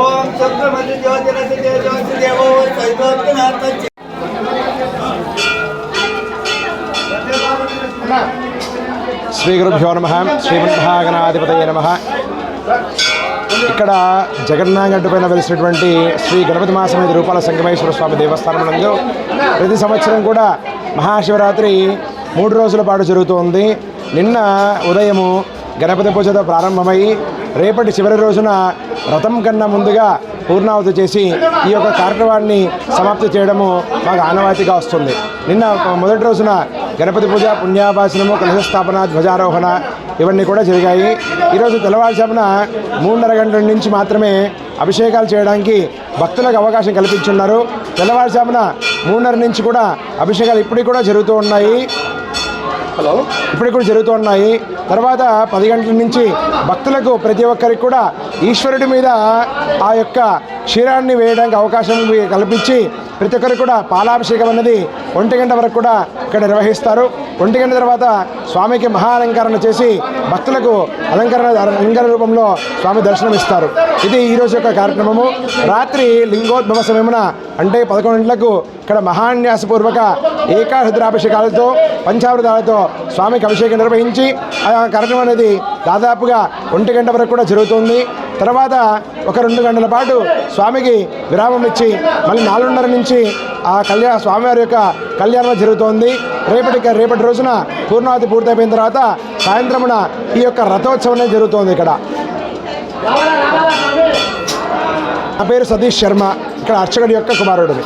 ఓం చంద్రమతి జ్యోతిరసి జ్యోతి దేవో శ్రీ నమ. శ్రీమద్భాగనాధిపతయ నమ. ఇక్కడ జగన్నాగడ్డు పైన వెలిసినటువంటి శ్రీ గణపతి మాసమేది రూపాల సంగమేశ్వర స్వామి దేవస్థానం నందు ప్రతి సంవత్సరం కూడా మహాశివరాత్రి మూడు రోజుల పాటు జరుగుతోంది. నిన్న ఉదయము గణపతి పూజతో ప్రారంభమై రేపటి చివరి రోజున రథం కన్నా ముందుగా పూర్ణావతి చేసి ఈ యొక్క కార్యక్రమాన్ని సమాప్తి చేయడము మాకు ఆనవాయితీగా వస్తుంది. నిన్న మొదటి రోజున గణపతి పూజ పుణ్యాభాసనము కలశస్థాపన ధ్వజారోహణ ఇవన్నీ కూడా జరిగాయి. ఈరోజు తెల్లవారుజామున మూడున్నర గంటల నుంచి మాత్రమే అభిషేకాలు చేయడానికి భక్తులకు అవకాశం కల్పించున్నారు. తెల్లవారుజామున మూడున్నర నుంచి కూడా అభిషేకాలు ఇప్పటికి కూడా జరుగుతూ ఉన్నాయి. హలో? ఇప్పటికి కూడా జరుగుతూ ఉన్నాయి. తర్వాత పది గంటల నుంచి భక్తులకు ప్రతి ఒక్కరికి కూడా ఈశ్వరుడి మీద ఆ యొక్క క్షీరాన్ని వేయడానికి అవకాశం కల్పించి ప్రతి ఒక్కరు కూడా పాలాభిషేకం అనేది ఒంటి గంట వరకు కూడా ఇక్కడ నిర్వహిస్తారు. ఒంటి గంట తర్వాత స్వామికి మహా అలంకరణ చేసి భక్తులకు అలంకరణ అలంకరణ రూపంలో స్వామి దర్శనం ఇస్తారు ఇది ఈరోజు యొక్క కార్యక్రమము. రాత్రి లింగోద్భవ సమయమున అంటే పదకొండు గంటలకు ఇక్కడ మహాన్యాసపూర్వక ఏకారుద్రాభిషేకాలతో పంచామృతాలతో స్వామికి అభిషేకం నిర్వహించి ఆ కార్యక్రమం అనేది దాదాపుగా ఒంటి గంట వరకు కూడా జరుగుతుంది. తర్వాత ఒక రెండు గంటల పాటు స్వామికి విరామం ఇచ్చి మళ్ళీ నాలుగున్నర నుంచి ఆ కళ్యాణ స్వామివారి యొక్క కళ్యాణం జరుగుతోంది. రేపటి రేపటి రోజున పూర్ణావతి పూర్తయిపోయిన తర్వాత సాయంత్రమున ఈ యొక్క రథోత్సవం అనేది జరుగుతోంది ఇక్కడ. నా పేరు సతీష్ శర్మ ఇక్కడ అర్చకుడి యొక్క కుమారుడిని